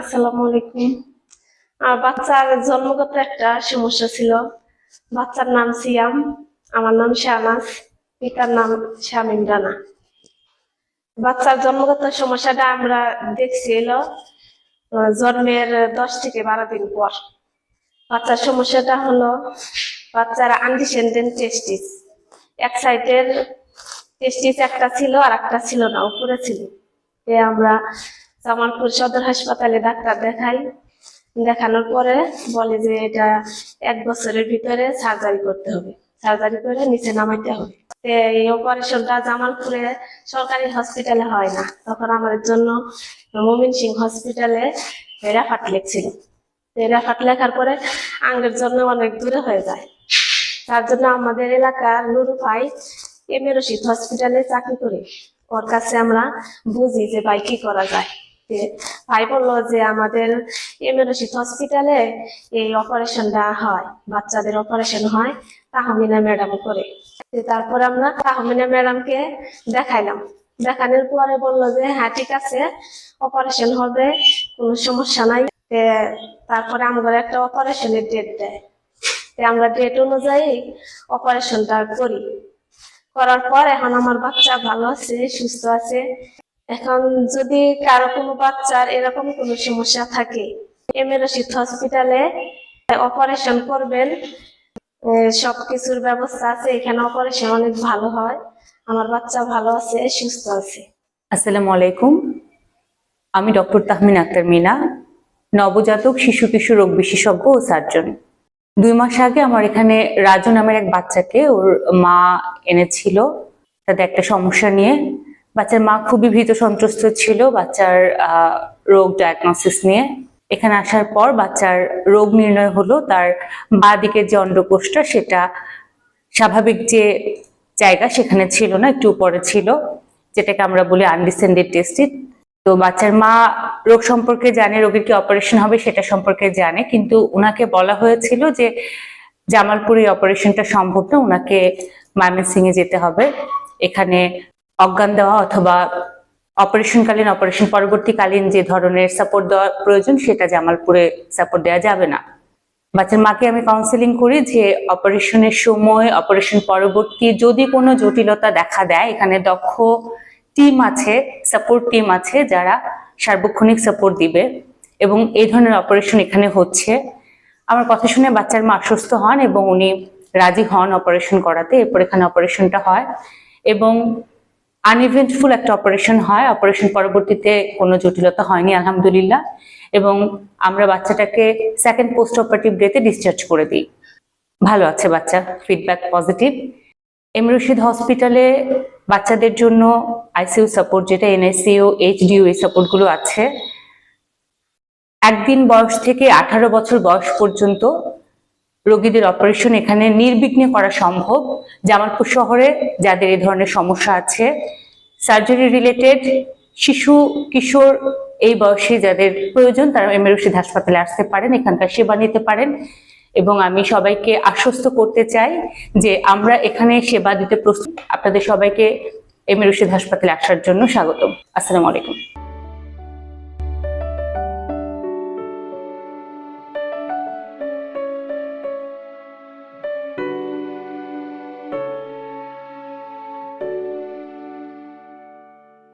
আসসালামু আলাইকুম। আমার বাচ্চার জন্মগত একটা সমস্যা ছিল। বাচ্চার নাম সিয়াম, আমার নাম শাহনাজ, পিতার নাম শামিম রানা। বাচ্চার জন্মগত সমস্যাটা আমরা দেখছি এলো জন্মের দশ থেকে বারো দিন পর। বাচ্চার সমস্যাটা হলো বাচ্চার আনডিসেন্ডেন্ট টেস্টিস এক সাইডের টেস্টিস একটা ছিল আর একটা ছিল না, উপরে ছিল। আমরা জামালপুর সদর হাসপাতালে ডাক্তার দেখাই। দেখানোর পরে বলে যে এটা এক বছরের ভিতরে সার্জারি করতে হবে। সার্জারি করে নিচে নামাইতে হবে। এই অপারেশনটা জামালপুরে সরকারি হসপিটালে হয় না। তখন আমাদের জন্য মমিন সিং হসপিটালে রেফাট লেখছিল। রেফাট লেখার পরে আঙ্গের জন্য অনেক দূরে হয়ে যায়। তার জন্য আমাদের এলাকার নুরু ভাই এম হসপিটালে চাকরি করে। ওর কাছে আমরা বুঝি যে ভাই কি করা যায়। ভাই বলল যে আমাদের এ হসপিটালে এই অপারেশনটা হয়, বাচ্চাদের অপারেশন হয়, তাহমিনা ম্যাডাম করে। তারপর আমরা তাহমিনা ম্যাডামকে দেখাইলাম। দেখানোর পরে বলল যে হ্যাঁ ঠিক আছে অপারেশন হবে, কোনো সমস্যা নাই। তারপরে আমাদের একটা অপারেশনের ডেট দেয়। আমরা ডেট অনুযায়ী অপারেশনটা করি। করার পর এখন আমার বাচ্চা ভালো আছে, সুস্থ আছে। এখন যদি কারও কোনো বাচ্চার এরকম কোনো সমস্যা থাকে এম রশিদ হসপিটালে অপারেশন করবেন সব কিছুর ব্যবস্থা আছে, এখানে অপারেশন অনেক ভালো হয়। আমার বাচ্চা ভালো আছে, সুস্থ আছে। আসসালামু আলাইকুম। আমি ডক্টর তাহমিন আক্তার মিনা, নবজাতক শিশু কিশোর রোগ বিশেষজ্ঞ ও সার্জন। দুই মাস আগে আমার এখানে রাজু নামের এক বাচ্চাকে ওর মা এনেছিল। তাদের একটা সমস্যা নিয়ে বাচ্চার মা খুবই ভীত সন্ত্রস্ত ছিল বাচ্চার রোগ ডায়াগনোসিস নিয়ে। এখানে আসার পর বাচ্চার রোগ নির্ণয় হলো তার বাঁ দিকের যে অন্ডকোষটা সেটা স্বাভাবিক যে জায়গা সেখানে ছিল না, একটু উপরে ছিল, যেটাকে আমরা বলি আনডিসেন্ডেড টেস্টিড তো বাচ্চার মা রোগ সম্পর্কে জানে, রোগীর কি অপারেশন হবে সেটা সম্পর্কে জানে, কিন্তু ওনাকে বলা হয়েছিল যে জামালপুরি অপারেশনটা সম্ভব না ওনাকে ময়মনসিং এ যেতে হবে। এখানে অজ্ঞান দেওয়া অথবা অপারেশনকালীন, অপারেশন পরবর্তীকালীন যে ধরনের সাপোর্ট দেওয়া প্রয়োজন, সেটা জামালপুরে সাপোর্ট দেওয়া যাবে না। বাচ্চার মাকে আমি কাউন্সেলিং করি যে অপারেশনের সময়, অপারেশন পরবর্তী যদি কোনো জটিলতা দেখা দেয়, এখানে দক্ষ টিম আছে সাপোর্ট টিম আছে যারা সার্বক্ষণিক সাপোর্ট দিবে এবং এই ধরনের অপারেশন এখানে হচ্ছে। আমার কথা শুনে বাচ্চার মা আশ্বস্ত হন এবং উনি রাজি হন অপারেশন করাতে, এরপর এখানে অপারেশনটা হয়। এবং আনইভেন্টফুল একটা অপারেশন হয়। অপারেশন পরবর্তীতে কোনো জটিলতা হয়নি, আলহামদুলিল্লাহ। এবং আমরা বাচ্চাটাকে সেকেন্ড পোস্ট অপারেটিভ ডেতে ডিসচার্জ করে দিই। ভালো আছে বাচ্চা ফিডব্যাক পজিটিভ এম রশিদ হসপিটালে বাচ্চাদের জন্য আইসিইউ সাপোর্ট যেটা এনআইসিইউ এইচডিইউ এই সাপোর্টগুলো আছে। একদিন বয়স থেকে আঠারো বছর বয়স পর্যন্ত রোগীদের অপারেশন এখানে নির্বিঘ্নে করা সম্ভব। জামালপুর শহরে যাদের এই ধরনের সমস্যা আছে সার্জারি রিলেটেড শিশু, কিশোর এই বয়সে যাদের প্রয়োজন, তারা এম রশিদ হাসপাতালে আসতে পারেন, এখানকার সেবা নিতে পারেন। এবং আমি সবাইকে আশ্বস্ত করতে চাই যে আমরা এখানে সেবা দিতে প্রস্তুত। আপনাদের সবাইকে এম রশিদ হাসপাতালে আসার জন্য স্বাগতম। আসসালামু আলাইকুম।